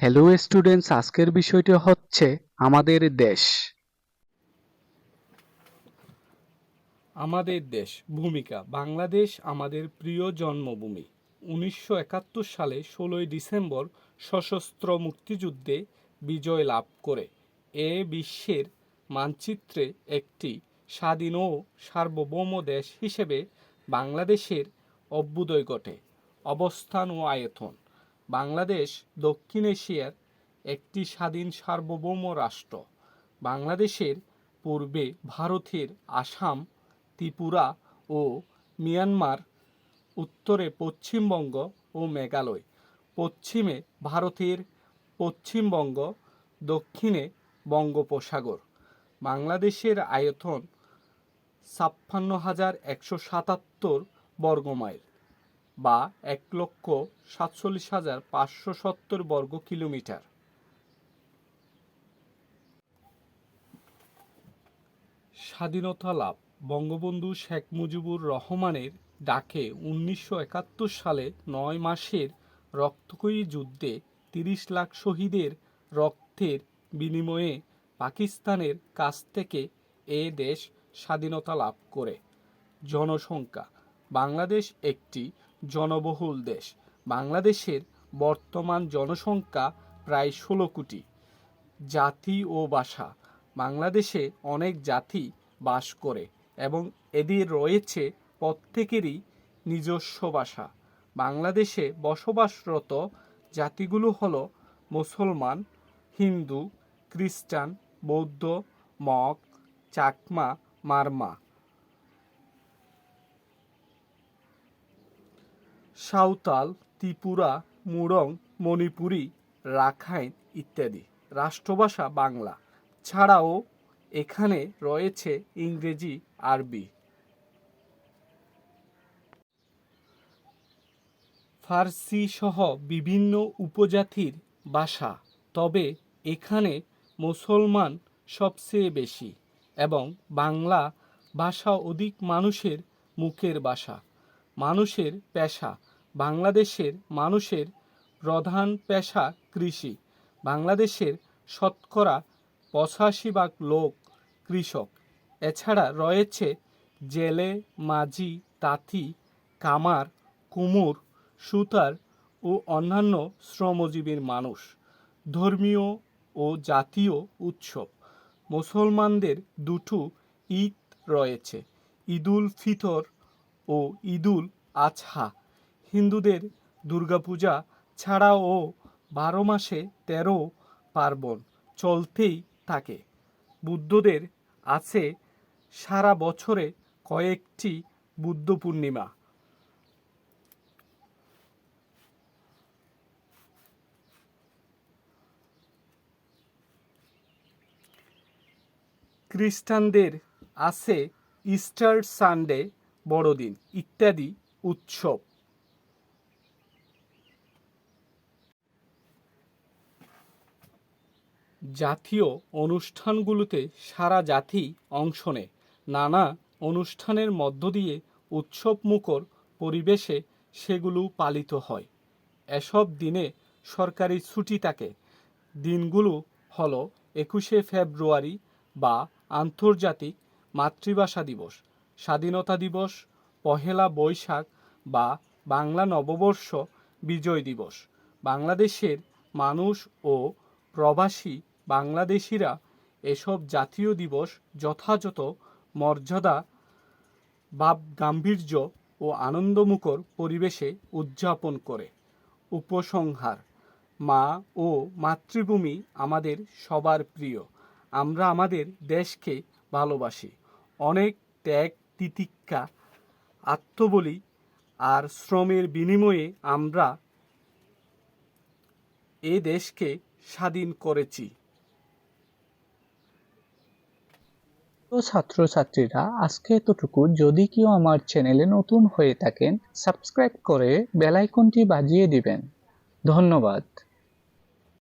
Hello students আজকের বিষয়টি হচ্ছে আমাদের দেশ। আমাদের দেশ, ভূমিকা। বাংলাদেশ আমাদের প্রিয় জন্মভূমি। উনিশশো একাত্তর সালে ষোলোই ডিসেম্বর সশস্ত্র মুক্তিযুদ্ধে বিজয় লাভ করে। এ বিশ্বের মানচিত্রে একটি স্বাধীন ও সার্বভৌম দেশ হিসেবে বাংলাদেশের অভ্যুদয় ঘটে। অবস্থান ও আয়তন। বাংলাদেশ দক্ষিণ এশিয়ার একটি স্বাধীন সার্বভৌম রাষ্ট্র। বাংলাদেশের পূর্বে ভারতের আসাম, ত্রিপুরা ও মিয়ানমার, উত্তরে পশ্চিমবঙ্গ ও মেঘালয়, পশ্চিমে ভারতের পশ্চিমবঙ্গ, দক্ষিণে বঙ্গোপসাগর। বাংলাদেশের আয়তন ছাপ্পান্ন হাজার একশো সাতাত্তর বর্গমাইল। বা এক লক্ষ সাতচল্লিশ হাজার পাঁচশো সত্তর বর্গ কিলোমিটার। স্বাধীনতা লাভ। বঙ্গবন্ধু শেখ মুজিবুর রহমানের ডাকে উনিশশো একাত্তর সালে নয় মাসের রক্তকয়ী যুদ্ধে তিরিশ লাখ শহীদের রক্তের বিনিময়ে পাকিস্তানের কাছ থেকে এ দেশ স্বাধীনতা লাভ করে। জনসংখ্যা। বাংলাদেশ একটি জনবহুল দেশ। বাংলাদেশের বর্তমান জনসংখ্যা প্রায় ষোলো কোটি। জাতি ও ভাষা। বাংলাদেশে অনেক জাতি বাস করে এবং এদের রয়েছে প্রত্যেকেরই নিজস্ব ভাষা। বাংলাদেশে বসবাসরত জাতিগুলো হল মুসলমান, হিন্দু, খ্রিস্টান, বৌদ্ধ, মগ, চাকমা, মারমা। সাঁওতাল, ত্রিপুরা, মুরং, মণিপুরী, রাখাইন ইত্যাদি। রাষ্ট্রভাষা বাংলা। ছাড়াও এখানে রয়েছে ইংরেজি, আরবি। ফার্সি সহ বিভিন্ন উপজাতির ভাষা, তবে এখানে মুসলমান সবচেয়ে বেশি এবং বাংলা ভাষা অধিক মানুষের মুখের ভাষা। মানুষের পেশা। বাংলাদেশের মানুষের প্রধান পেশা কৃষি। বাংলাদেশের শতকরা পঁচাশি ভাগ লোক কৃষক। এছাড়া রয়েছে জেলে, মাঝি, তাঁতি, কামার, কুমুর, সুতার ও অন্যান্য শ্রমজীবীর মানুষ। ধর্মীয় ও জাতীয় উৎসব। মুসলমানদের দুটো ঈদ রয়েছে। ঈদুল ফিতর ও ঈদুল আজহা। হিন্দুদের দুর্গাপূজা ছাড়াও বারো মাসে তেরো পার্বণ চলতেই থাকে। বুদ্ধদের আছে সারা বছরে কয়েকটি বুদ্ধ পূর্ণিমা। খ্রিস্টানদের আছে ইস্টার সানডে বড়দিন, ইত্যাদি, উৎসব। জাতীয় অনুষ্ঠানগুলোতে সারা জাতি অংশ নেয়। নানা অনুষ্ঠানের মধ্য দিয়ে উৎসবমুখর পরিবেশে সেগুলো পালিত হয়। এসব দিনে সরকারি ছুটি থাকে। দিনগুলো হলো একুশে ফেব্রুয়ারি বা আন্তর্জাতিক মাতৃভাষা দিবস। স্বাধীনতা দিবস, পহেলা বৈশাখ বা বাংলা নববর্ষ, বিজয় দিবস। বাংলাদেশের মানুষ ও প্রবাসী বাংলাদেশিরা এসব জাতীয় দিবস যথাযথ মর্যাদা বা গাম্ভীর্য ও আনন্দমুখর পরিবেশে উদযাপন করে। উপসংহার, মা ও মাতৃভূমি আমাদের সবার প্রিয়। আমরা আমাদের দেশকে ভালোবাসি। অনেক ত্যাগ তিতিক্ষা, আত্মবলি আর শ্রমের বিনিময়ে আমরা এ দেশকে স্বাধীন করেছি। তো ছাত্রছাত্রীরা, আজকে এতটুকু। যদি কেউ আমার চ্যানেলে নতুন হয়ে থাকেন, সাবস্ক্রাইব করে বেল আইকনটি বাজিয়ে দিবেন। ধন্যবাদ।